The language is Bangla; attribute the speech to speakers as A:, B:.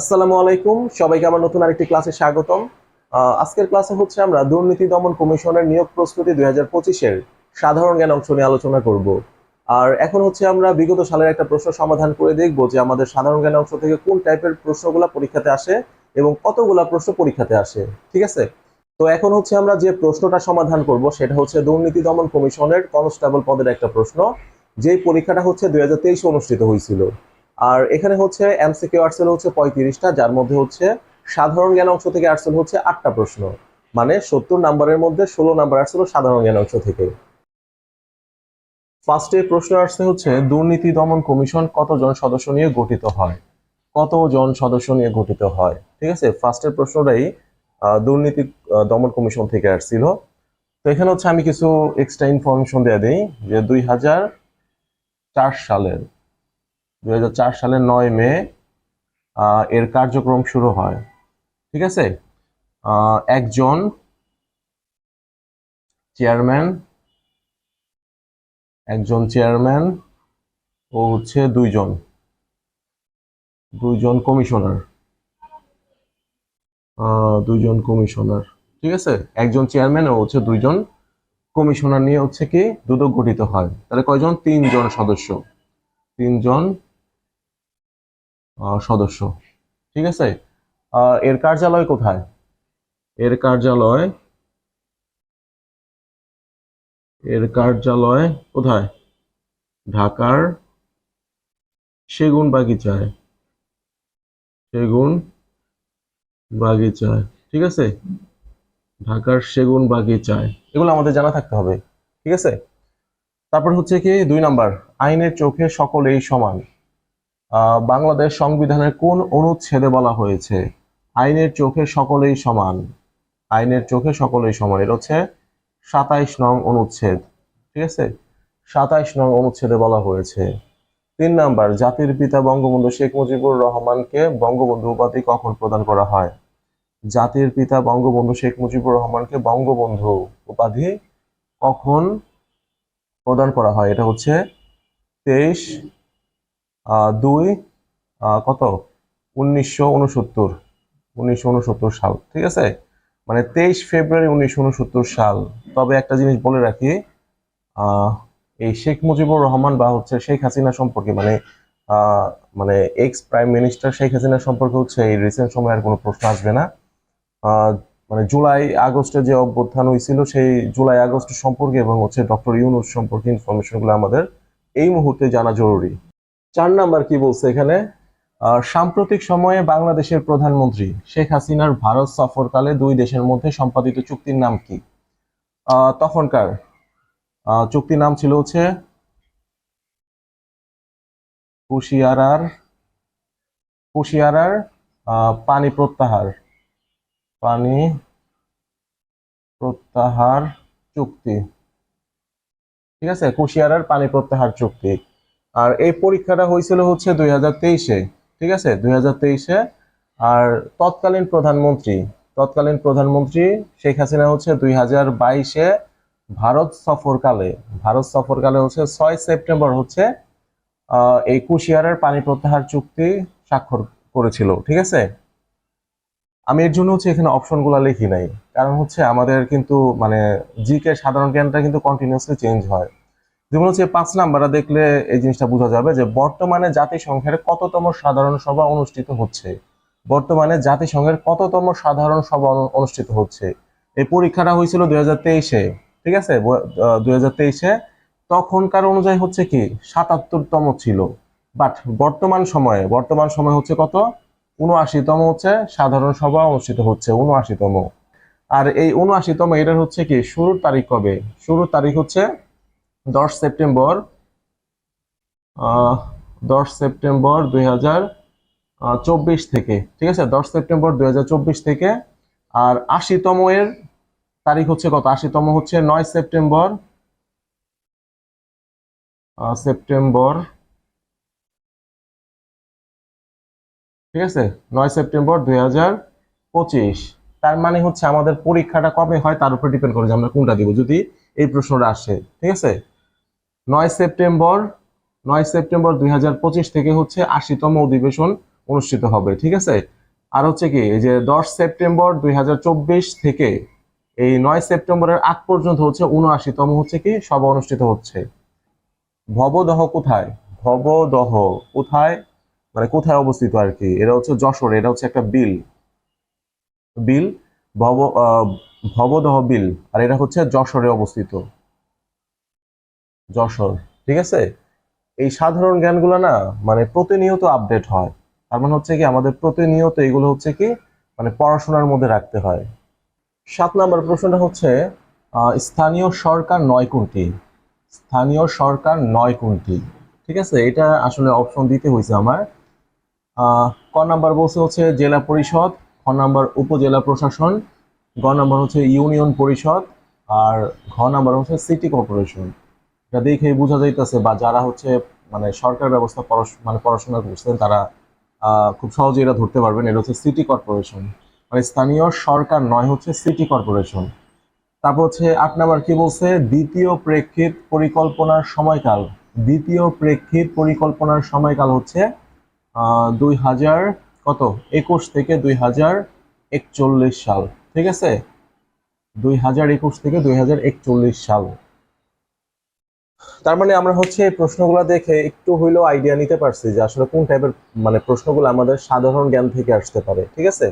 A: আসসালামু আলাইকুম। সবাইকে আমার নতুন আরেকটি ক্লাসে স্বাগতম। আজকের ক্লাসে হচ্ছে আমরা দুর্নীতি দমন কমিশনের নিয়োগ প্রস্তুতি দুই হাজার পঁচিশের সাধারণ জ্ঞান অংশ নিয়ে আলোচনা করব। আর এখন হচ্ছে আমরা বিগত সালের একটা প্রশ্ন সমাধান করে দেখব যে আমাদের সাধারণ জ্ঞান অংশ থেকে কোন টাইপের প্রশ্নগুলো পরীক্ষাতে আসে এবং কতগুলা প্রশ্ন পরীক্ষাতে আসে, ঠিক আছে? তো এখন হচ্ছে আমরা যে প্রশ্নটা সমাধান করব সেটা হচ্ছে দুর্নীতি দমন কমিশনের কনস্টেবল পদের একটা প্রশ্ন। যেই পরীক্ষাটা হচ্ছে দুই অনুষ্ঠিত হয়েছিল। আর এখানে হচ্ছে এমসিকিউ আর্টসেল হচ্ছে পঁয়ত্রিশটা, যার মধ্যে হচ্ছে সাধারণ জ্ঞান অংশ থেকে আর্টসেল হচ্ছে আটটা প্রশ্ন। মানে সত্তর নাম্বারের মধ্যে ষোলো নাম্বার আসছিল সাধারণ জ্ঞান অংশ থেকে। ফার্স্টে প্রশ্ন আসছে হচ্ছে, দুর্নীতি দমন কমিশন কতজন সদস্য নিয়ে গঠিত হয়? কতজন সদস্য নিয়ে গঠিত হয়? ঠিক আছে? ফার্স্টের প্রশ্নটাই দুর্নীতি দমন কমিশন থেকে আসছিল। তো এখানে হচ্ছে আমি কিছু এক্সট্রা ইনফরমেশন দিয়ে দিই, যে দুই হাজার চার সালের দুই হাজার চার সালের নয় মে এর কার্যক্রম শুরু হয়। ঠিক আছে? একজন চেয়ারম্যান একজন চেয়ারম্যান ও হচ্ছে দুইজন দুইজন কমিশনার। দুইজন কমিশনার। ঠিক আছে? একজন চেয়ারম্যান ও হচ্ছে দুইজন কমিশনার নিয়ে হচ্ছে কি দুদক গঠিত হয়। তাহলে কয়জন? তিনজন সদস্য। তিনজন সদস্য। ঠিক আছে? এর কার্যালয় কোথায়? এর কার্যালয় এর কার্যালয় কোথায়? ঢাকার সেগুন বাগিচায় সেগুন বাগিচায় ঠিক আছে? ঢাকার সেগুন বাগিচায় এগুলো আমাদের জানা থাকতে হবে। ঠিক আছে? তারপর হচ্ছে কি, দুই নাম্বার, আইনের চোখে সকলেই সমান। বাংলাদেশ সংবিধানের কোন অনুচ্ছেদে বলা হয়েছে? আইনের চোখে সকলেই সমান। আইনের চোখে সকলেই সমান। এটা হচ্ছে সাতাইশ নং অনুচ্ছেদ। ঠিক আছে? সাতাইশ নং অনুচ্ছেদে বলা হয়েছে, তিন নাম্বার, জাতির পিতা বঙ্গবন্ধু শেখ মুজিবুর রহমানকে বঙ্গবন্ধু উপাধি কখন প্রদান করা হয়? জাতির পিতা বঙ্গবন্ধু শেখ মুজিবুর রহমানকে বঙ্গবন্ধু উপাধি কখন প্রদান করা হয়? এটা হচ্ছে তেইশ দুই কত? উনিশশো উনসত্তর। উনিশশো উনসত্তর সাল, ঠিক আছে? মানে তেইশ ফেব্রুয়ারি উনিশশো উনসত্তর সাল। তবে একটা জিনিস বলে রাখি এই শেখ মুজিবুর রহমান বা হচ্ছে শেখ হাসিনা সম্পর্কে মানে মানে ex prime minister Sheikh Hasina সম্পর্কে হচ্ছে এই রিসেন্ট সময় আর কোনো প্রশ্ন আসবে না। মানে জুলাই আগস্টে যে অভ্যুত্থান হয়েছিল, সেই জুলাই আগস্ট সম্পর্কে এবং হচ্ছে ডক্টর ইউনুস সম্পর্কে ইনফরমেশনগুলো আমাদের এই মুহূর্তে জানা জরুরি। চার নাম্বার কি বলছে এখানে? সাম্প্রতিক সময়ে বাংলাদেশের প্রধানমন্ত্রী শেখ হাসিনার ভারত সফরকালে দুই দেশের মধ্যে সম্পাদিত চুক্তির নাম কি? তখনকার চুক্তির নাম ছিল হচ্ছে কুশিয়ারার কুশিয়ারার পানি প্রত্যাহার পানি প্রত্যাহার চুক্তি। ঠিক আছে? কুশিয়ারার পানি প্রত্যাহার চুক্তি। আর এই পরীক্ষাটা হয়েছিল হচ্ছে দুই হাজার তেইশে, ঠিক আছে? দুই হাজার তেইশে। আর তৎকালীন প্রধানমন্ত্রী তৎকালীন প্রধানমন্ত্রী শেখ হাসিনা হচ্ছে দুই হাজার বাইশে ভারত সফরকালে ভারত সফরকালে হচ্ছে ছয় সেপ্টেম্বর হচ্ছে এই কুশিয়ারের পানি প্রত্যাহার চুক্তি স্বাক্ষর করেছিল, ঠিক আছে? আমি এর জন্য হচ্ছে এখানে অপশনগুলো লিখি নাই, কারণ হচ্ছে আমাদের কিন্তু মানে জিকে সাধারণ জ্ঞানটা কিন্তু কন্টিনিউয়াসলি চেঞ্জ হয়। যেমন হচ্ছে পাঁচ নাম্বারটা দেখলে এই জিনিসটা বোঝা যাবে যে বর্তমানে জাতিসংঘের কততম সাধারণ সভা অনুষ্ঠিত হচ্ছে। বর্তমানে জাতিসংঘের কততম সাধারণ সভা অনুষ্ঠিত হচ্ছে। এই পরীক্ষাটা হয়েছিল দুই হাজার তেইশে, ঠিক আছে? দুই হাজার তেইশে। তখনকার অনুযায়ী হচ্ছে কি? সাতাত্তরতম ছিল। বাট বর্তমান সময়ে, বর্তমান সময় হচ্ছে কত? উনআশিতম হচ্ছে, সাধারণ সভা অনুষ্ঠিত হচ্ছে উনআশিতম আর এই উনআশিতম এটার হচ্ছে কি? শুরুর তারিখ কবে? শুরুর তারিখ হচ্ছে দশ সেপ্টেম্বর দশ সেপ্টেম্বর দুই হাজার চব্বিশ থেকে, ঠিক আছে? দশ সেপ্টেম্বর দুই হাজার চব্বিশ থেকে, আর আশিতম এর তারিখ হচ্ছে কত? আশিতম হচ্ছে নয় সেপ্টেম্বর সেপ্টেম্বর, ঠিক আছে? নয় সেপ্টেম্বর দুই হাজার পঁচিশ। তার মানে হচ্ছে আমাদের পরীক্ষাটা কবে হয়? তার উপর ডিপেন্ড করে যে আমরা কোনটা দিব, যদি এই প্রশ্নটা আসে, ঠিক আছে? নয় সেপ্টেম্বর নয় সেপ্টেম্বর দুই হাজার পঁচিশ থেকে হচ্ছে আশিতম অধিবেশন অনুষ্ঠিত হবে, ঠিক আছে? আর হচ্ছে কি, এই যে দশ সেপ্টেম্বর দুই হাজার চব্বিশ থেকে এই নয় সেপ্টেম্বরের আগ পর্যন্ত হচ্ছে উনআশিতম হচ্ছে কি, সভা অনুষ্ঠিত হচ্ছে। ভবদহ কোথায়? ভবদহ কোথায়? মানে কোথায় অবস্থিত আর কি? এটা হচ্ছে যশোর, এটা হচ্ছে একটা বিল। বিল, ভব ভবদহ বিল, আর এটা হচ্ছে যশোরে অবস্থিত। যশোর, ঠিক আছে? এই সাধারণ জ্ঞানগুলো না মানে প্রতিনিয়ত আপডেট হয়। তার মানে হচ্ছে কি আমাদের প্রতিনিয়ত এগুলো হচ্ছে কি মানে পড়াশোনার মধ্যে রাখতে হয়। সাত নম্বর প্রশ্নটা হচ্ছে স্থানীয় সরকার নয় কোনটি? স্থানীয় সরকার নয় কোনটি? ঠিক আছে? এটা আসলে অপশন দিতে হয়েছে আমার। ক নাম্বার বলছে হচ্ছে জেলা পরিষদ, খ নাম্বার উপজেলা প্রশাসন, গ নাম্বার হচ্ছে ইউনিয়ন পরিষদ, আর ঘ নাম্বার হচ্ছে সিটি কর্পোরেশন। এটা দেখেই বোঝা যাইতেছে বা যারা হচ্ছে মানে সরকার ব্যবস্থা মানে পড়াশোনা করছেন, তারা খুব সহজে এটা ধরতে পারবেন। এটা হচ্ছে সিটি কর্পোরেশন মানে স্থানীয় সরকার নয়, হচ্ছে সিটি কর্পোরেশন তারপর হচ্ছে আট নাম্বার কি বলছে? দ্বিতীয় প্রেক্ষিত পরিকল্পনার সময়কাল। দ্বিতীয় প্রেক্ষিত পরিকল্পনার সময়কাল হচ্ছে দুই হাজার কত? একুশ থেকে দুই হাজার একচল্লিশ সাল। ঠিক আছে? দুই হাজার একুশ থেকে দুই হাজার একচল্লিশ সাল। তার মানে আমরা হচ্ছে এই প্রশ্নগুলো দেখে একটু হইলেও আইডিয়া নিতে পারছি যে আসলে কোন টাইপের মানে প্রশ্নগুলো আমাদের সাধারণ জ্ঞান থেকে আসতে পারে, ঠিক আছে?